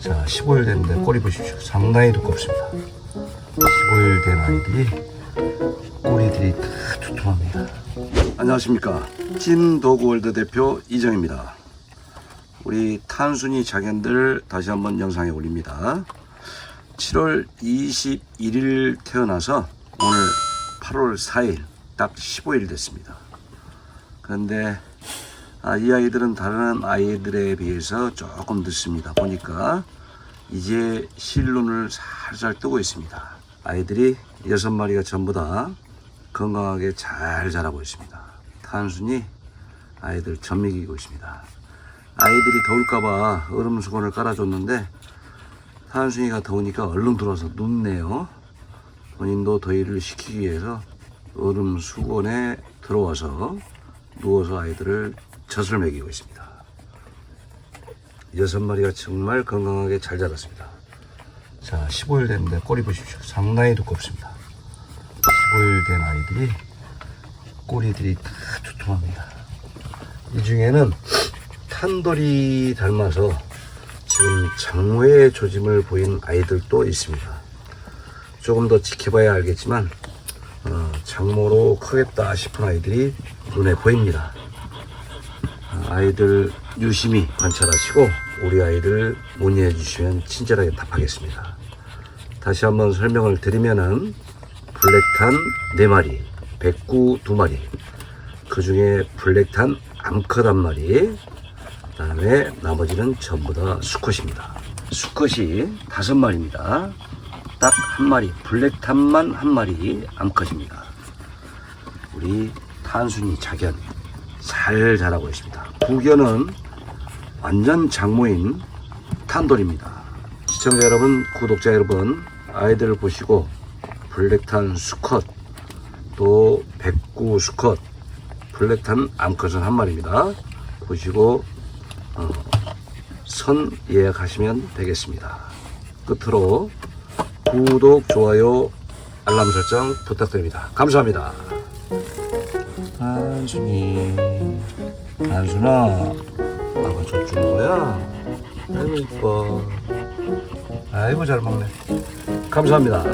자, 15일 됐는데 꼬리 보십시오. 상당히 두껍습니다. 15일 된 아이들이 꼬리들이 다 두툼합니다. 안녕하십니까. 찐도그월드 대표 이정입니다. 우리 탄순이 자견들 다시 한번 영상에 올립니다. 7월 21일 태어나서 오늘 8월 4일 딱 15일 됐습니다. 그런데 아, 이 아이들은 다른 아이들에 비해서 조금 늦습니다. 보니까 이제 실눈을 살살 뜨고 있습니다. 아이들이 여섯 마리가 전부 다 건강하게 잘 자라고 있습니다. 단순히 아이들 젖 먹이고 있습니다. 아이들이 더울까봐 얼음 수건을 깔아줬는데 탄순이가 더우니까 얼른 들어와서 눕네요. 본인도 더위를 식히기 위해서 얼음 수건에 들어와서 누워서 아이들을 젖을 먹이고 있습니다. 여섯 마리가 정말 건강하게 잘 자랐습니다. 자, 15일 됐는데 꼬리 보십시오. 상당히 두껍습니다. 15일 된 아이들이 꼬리들이 다 두툼합니다. 이 중에는 탄돌이 닮아서 지금 장모의 조짐을 보인 아이들도 있습니다. 조금 더 지켜봐야 알겠지만 어, 장모로 크겠다 싶은 아이들이 눈에 보입니다. 어, 아이들 유심히 관찰하시고 우리 아이들 문의해 주시면 친절하게 답하겠습니다. 다시 한번 설명을 드리면은 블랙탄 4마리, 백구 2마리, 그 중에 블랙탄 암컷 한 마리, 그 다음에 나머지는 전부 다 수컷입니다. 수컷이 다섯 마리입니다. 딱 한 마리, 블랙탄만 한 마리 암컷입니다. 우리 탄순이 자견 잘 자라고 있습니다. 부견은 완전 장모인 탄돌입니다. 시청자 여러분, 구독자 여러분, 아이들을 보시고 블랙탄 수컷, 또 백구 수컷, 블랙탄 암컷은 한 마리입니다. 보시고 어, 선 예약하시면 되겠습니다. 끝으로 구독, 좋아요, 알람 설정 부탁드립니다. 감사합니다. 한순이, 한순아, 아가 젖 주는 거야? 아이고 이뻐. 아이고 잘 먹네. 감사합니다.